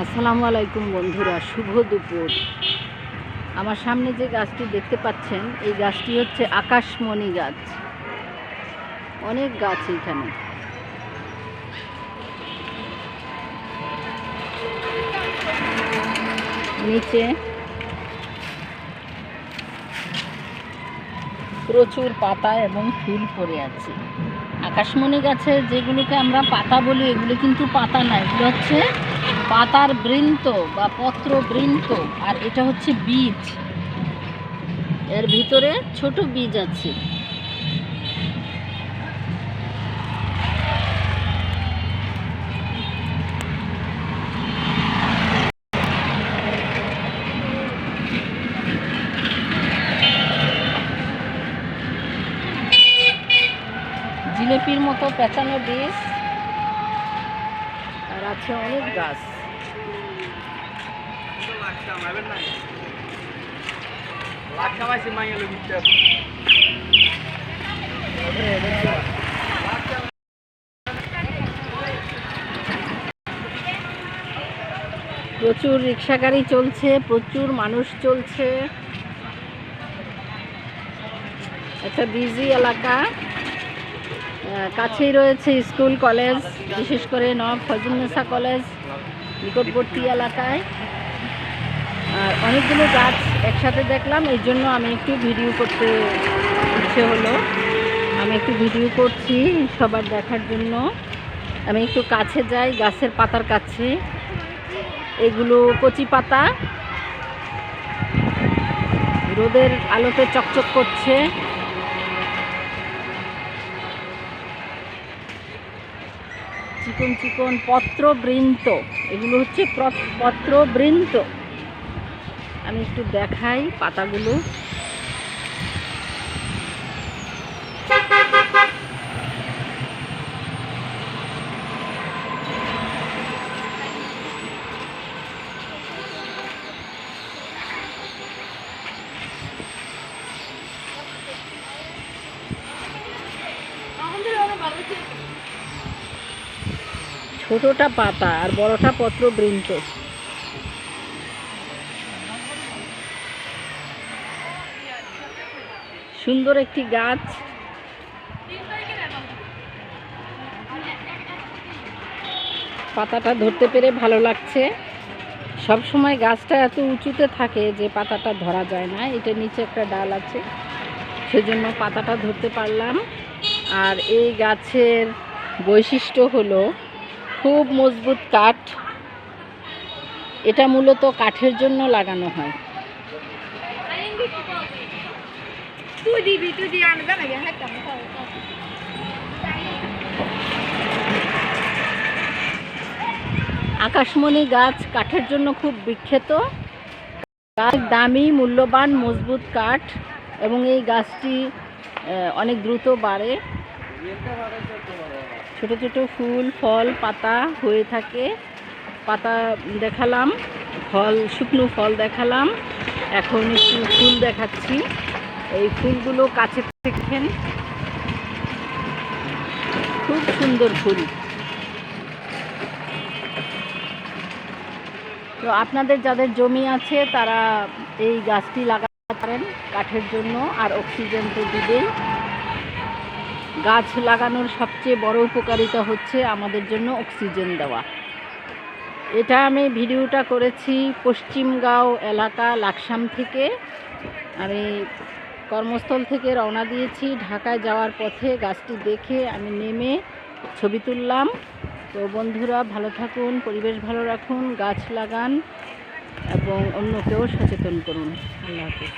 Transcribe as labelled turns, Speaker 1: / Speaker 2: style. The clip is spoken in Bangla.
Speaker 1: আসসালামু আলাইকুম বন্ধুরা, শুভ দুপুর। আমার সামনে যে গাছটি দেখতে পাচ্ছেন, এই গাছটি হচ্ছে আকাশমণি গাছ। অনেক গাছ এখানে। নিচে প্রচুর পাতা এবং ফুল পড়ে আছে। আকাশমণি গাছের যেগুলোকে আমরা পাতা বলি, এগুলো কিন্তু পাতা না, এগুলো হচ্ছে পাতার বৃন্ত বা পত্র বৃন্ত, আর এটা হচ্ছে বীজ। এর ভিতরে ছোট বীজ আছে। জিলেপির মতো পেঁচানো বীজ আর আছে অনেক গাছ। প্রচুর রিক্সা গাড়ি চলছে, প্রচুর মানুষ চলছে। একটা বিজি এলাকা। কাছেই রয়েছে স্কুল, কলেজ, বিশেষ করে নব ফজলনেসা কলেজ, নিকটবর্তী এলাকায়। আর অনেকগুলো গাছ একসাথে দেখলাম, এই জন্য আমি একটু ভিডিও করতে ইচ্ছে হলো। আমি একটু ভিডিও করছি সবার দেখার জন্য। আমি একটু কাছে যাই, গাছের পাতার কাছে। এগুলো কচি পাতা। রোদের আলোতে চকচক করছে। চিকন চিকন পত্রবৃন্ত। এগুলো হচ্ছে পত্রবৃন্ত। পত্র বৃন্ত আমি একটু দেখাই পাতাগুলো। ছোটটা পাতা আর বড়টা পত্র বৃন্ত সুন্দর একটি গাছ। পাতাটা ধরতে পেরে ভালো লাগছে। সব সময় গাছটা এত উঁচুতে থাকে যে পাতাটা ধরা যায় না, এটা নিচে একটা ডাল আছে। সেজন্য পাতাটা ধরতে পারলাম। আর এই গাছের বৈশিষ্ট্য হলো খুব মজবুত কাঠ। এটা মূলত কাঠের জন্য লাগানো হয়।
Speaker 2: হ্যাঁ
Speaker 1: আকাশমণি গাছ কাঠের জন্য খুব বিখ্যাত। গাছ দামি মূল্যবান মজবুত কাঠ এবং এই গাছটি অনেক দ্রুত বাড়ে। ছোট ছোট ফুল, ফল, পাতা হয়ে থাকে। পাতা দেখালাম, ফল, শুকনো ফল দেখালাম। এখন একটু ফুল দেখাচ্ছি। এই ফুলগুলো কাছে দেখেন। খুব সুন্দর ফুল। তো আপনাদের যাদের জমি আছে, তারা এই গাছটি লাগাতে পারেন কাঠের জন্য, আর অক্সিজেন তো দিবেই। গাছ লাগানোর সবচেয়ে বড় উপকারিতা হচ্ছে আমাদের জন্য অক্সিজেন দেওয়া। এটা আমি ভিডিওটা করেছি পশ্চিমগাঁও এলাকা লাকসাম থেকে। আমি কর্মস্থল থেকে রওনা দিয়েছি। ঢাকায় যাওয়ার পথে গাছটি দেখে আমি নেমে ছবি তুললাম। তো বন্ধুরা, ভালো থাকুন, পরিবেশ ভালো রাখুন, গাছ লাগান এবং অন্যকেও সচেতন করুন। আল্লাহ হাফিজ।